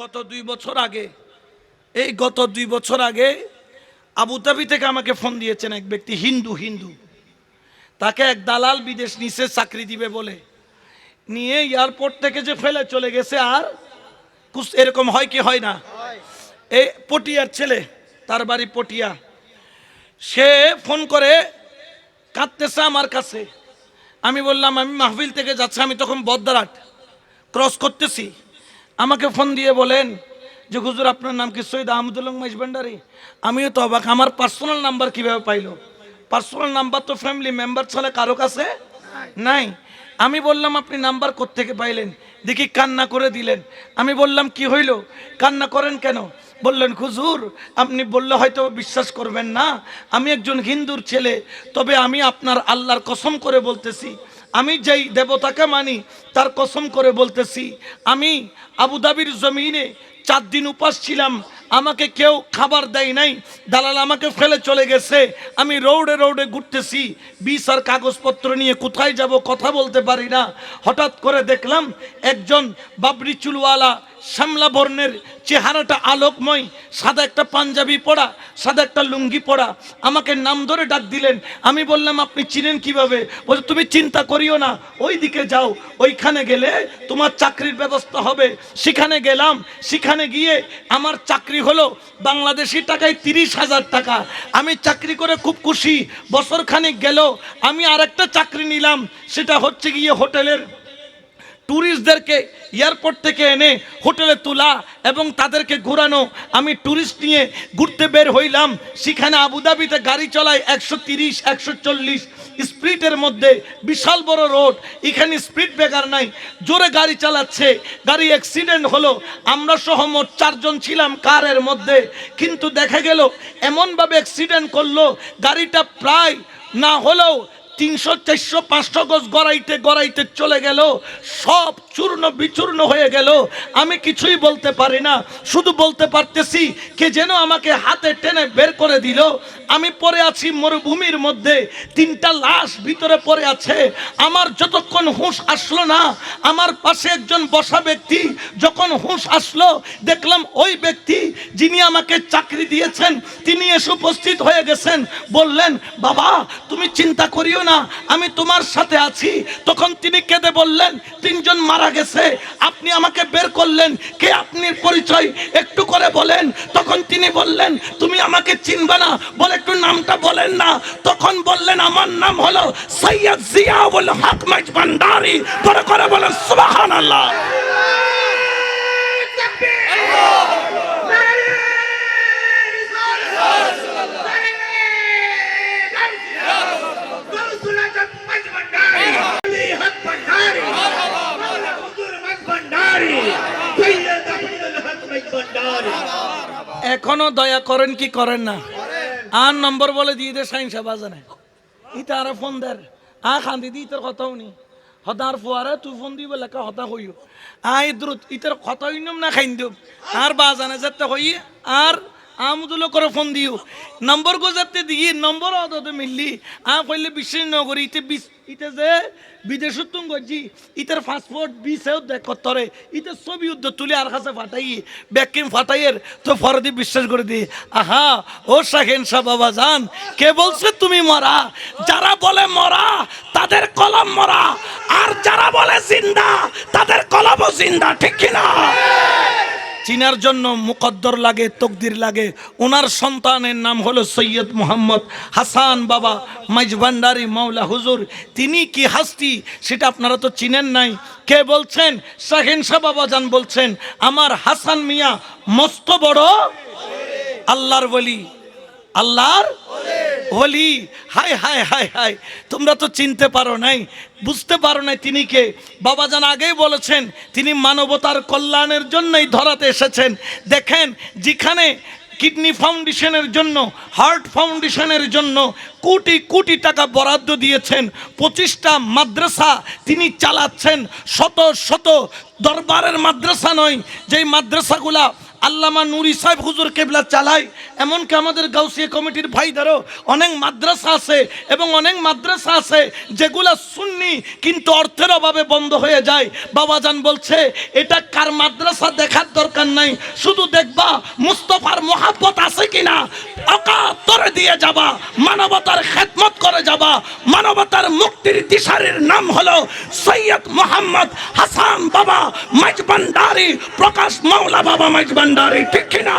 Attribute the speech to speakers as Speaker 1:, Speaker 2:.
Speaker 1: গত দুই বছর আগে, এই গত দুই বছর আগে আবুধাবি থেকে আমাকে ফোন দিয়েছেন এক ব্যক্তি, হিন্দু হিন্দু। তাকে এক দালাল বিদেশ নিচে চাকরি দিবে বলে। নিয়ে এয়ারপোর্ট থেকে যে ফেলে চলে গেছে আর এরকম হয় কি হয় না? এই পটিয়ার ছেলে, তার বাড়ি পটিয়া। সে ফোন করে, কাঁদতেছে আমার কাছে। আমি বললাম, আমি মাহফিল থেকে যাচ্ছি, আমি তখন বদ্দারাট ক্রস করতেছি। আমাকে ফোন দিয়ে বলেন যে, হুজুর, আপনার নাম কি সৈয়দ আহমদুল্লাহ মাইজ ভান্ডারি? আমিও তো অবাক, আমার পার্সোনাল নাম্বার কীভাবে পাইলো? পার্সোনাল নাম্বার তো ফ্যামিলি মেম্বার ছাড়া কারও কাছে নাই। আমি বললাম, আপনি নাম্বার থেকে পাইলেন? দেখি কান্না করে দিলেন। আমি বললাম, কি হইল? কান্না করেন কেন? বললেন খুজুর আপনি বললে হয়তো বিশ্বাস করবেন না। আমি একজন হিন্দুর ছেলে, তবে আমি আপনার আল্লাহর কসম করে বলতেছি আমি যেই দেবতাকে মানি, তার কসম করে বলতেছি, আমি আবুধাবির জমিনে চার দিন উপাস ছিলাম, আমাকে কেউ খাবার দেয় নাই, দালাল আমাকে ফেলে চলে গেছে, আমি রৌডে রৌডে ঘুরতেছি, বিষ আর কাগজপত্র নিয়ে কোথায় যাব কথা বলতে পারি না। হঠাৎ করে দেখলাম একজন বাবরি চুলওয়ালা শ্যামলা বর্ণের চেহারাটা আলোকময়, সাদা একটা পাঞ্জাবি পরা, সাদা একটা লুঙ্গি পরা। আমাকে নাম ধরে ডাক দিলেন। আমি বললাম, আপনি চিনেন কীভাবে? বলছে, তুমি চিন্তা করিও না। ওই দিকে যাও। ওইখানে গেলে তোমার চাকরির ব্যবস্থা হবে। সেখানে গেলাম। সেখানে গিয়ে আমার চাকরি হলো বাংলাদেশি টাকায় তিরিশ হাজার টাকা। আমি চাকরি করে খুব খুশি। বছর খানিক গেল। আমি আরেকটা চাকরি নিলাম। সেটা হচ্ছে গিয়ে হোটেলের ট্যুরিস্টদেরকে এয়ারপোর্ট থেকে এনে হোটেলে তোলা এবং তাদেরকে ঘোরানো। আমি ট্যুরিস্ট নিয়ে ঘুরতে বের হইলাম। সেখানে আবুধাবিতে গাড়ি চলায় একশো তিরিশ, একশো চল্লিশ স্পিডের মধ্যে। বিশাল বড় রোড। এখানে স্পিড ব্রেকার নাই। জোরে গাড়ি চালাচ্ছে। গাড়ি অ্যাক্সিডেন্ট হলো। আমরা সহ মোট চারজন ছিলাম কারের মধ্যে। কিন্তু দেখা গেল, এমনভাবে অ্যাক্সিডেন্ট করল, গাড়িটা প্রায় না হলেও তিনশো, চারশো, পাঁচশো গজ গড়াইতে গড়াইতে চলে গেল। সব চূর্ণ বিচূর্ণ হয়ে গেল। আমি কিছুই বলতে পারি না। শুধু বলতে পারতেছি কে যেন আমাকে হাতে টেনে বের করে দিল। আমি পড়ে আছি মরুভূমির মধ্যে। তিনটা লাশ ভিতরে পড়ে আছে। আমার যতক্ষণ হুঁশ আসলো না, আমার পাশে একজন বসা ব্যক্তি যখন হুঁশ আসলো, দেখলাম ওই ব্যক্তি যিনি আমাকে চাকরি দিয়েছেন, তিনি এসে উপস্থিত হয়ে গেছেন। বললেন, বাবা, তুমি চিন্তা করিও না, আমি তোমার সাথে আছি। তখন তিনি কেঁদে বললেন, তিনজন মারা গেছে, আপনি আমাকে বের করলেন, কে আপনি পরিচয় একটু করে বলেন? তখন তিনি বললেন, তুমি আমাকে চিনবে না, বলে একটু নামটা বলেন না। তখন বললেন, আমার নাম হলো সৈয়দ জিয়াউল হক মাইজ ভান্ডারি। করে করে বলেন, সুবহানাল্লাহ। এখনও দয়া করেন কি করেন না? আর নম্বর বলে দিয়ে দে, সাইন সাহেব আজানে ইতা আর ফোন দের। আ খান্দি দি ইতার কথাও নি। হতার ফুয়ারে তুই ফোন দিব, লেখা হতা হইও। আই দ্রুত ইতার কথা হইনম না খাইন দেব আর বাজানে যাতে হই আর আমদুলো করে ফোন দিও। নম্বর গোজাতে দিয়ে নম্বর অদতে মিললি। আ কইলে বিশ্বাস নগরী, ইতে বিশ, ইতে যে বিদেশত তুম গজি, ইতার পাসপোর্ট বিসেও দেখ তরে ইতে ছবি উদ্দ তুলে আর কাছে ফাটাই, ব্যাকিম ফাটাইয়ের তো ফরদি বিশ্বাস করে দি। আহা, ও শাহেন শাহ বাবা জান, কে বলছে তুমি মরা? যারা বলে মরা, তাদের কলম মরা। আর যারা বলে জিন্দা, তাদের কলমও জিন্দা, ঠিক কিনা? চিনার জন্য মুকদ্দর লাগে, তকদির লাগে। ওনার সন্তানের নাম হলো সৈয়দ মোহাম্মদ হাসান বাবা মাইজভান্ডারি মাওলা হুজুর। তিনি কি হাস্তি? সেটা আপনারা তো চিনেন নাই। কে বলছেন? শাহিন শাহ বাবা জান বলছেন, আমার হাসান মিয়া মস্ত বড় আল্লাহর বলি আল্লাহর ওলি হাই হাই হাই হাই তোমরা তো চিনতে পারো নাই, বুঝতে পারো নাই তিনি কে। বাবা বাবাজান আগেই বলেছেন, তিনি মানবতার কল্যাণের জন্যই ধরাতে এসেছেন। দেখেন, যেখানে কিডনি ফাউন্ডেশনের জন্য, হার্ট ফাউন্ডেশনের জন্য কোটি কোটি টাকা বরাদ্দ দিয়েছেন, পঁচিশটা মাদ্রাসা তিনি চালাচ্ছেন, শত শত দরবারের মাদ্রাসা নয়, যেই মাদ্রাসাগুলা আল্লামা নুরি সাহেব হুজুর কেবলা চালায়, এমনকি আমাদের গাউসিয়া কমিটির ভাইদারও অনেক মাদ্রাসা আছে এবং অনেক মাদ্রাসা আছে যেগুলা শুননি কিন্তু অর্থের অভাবে বন্ধ হয়ে যায়। বাবা যান বলছে, এটা কার মাদ্রাসা দেখার দরকার নাই, শুধু দেখবা মুস্তফার মহাব্বত আছে কিনা, অকাতরে দিয়ে যাবা, মানবতার খেদমত করে যাবা। মানবতার মুক্তির দিশারির নাম হলো সৈয়দ মোহাম্মদ হাসান বাবা মাইজবান্ডারি প্রকাশ মাওলা বাবা মাইজবান ইমানদারি ঠিক কিনা?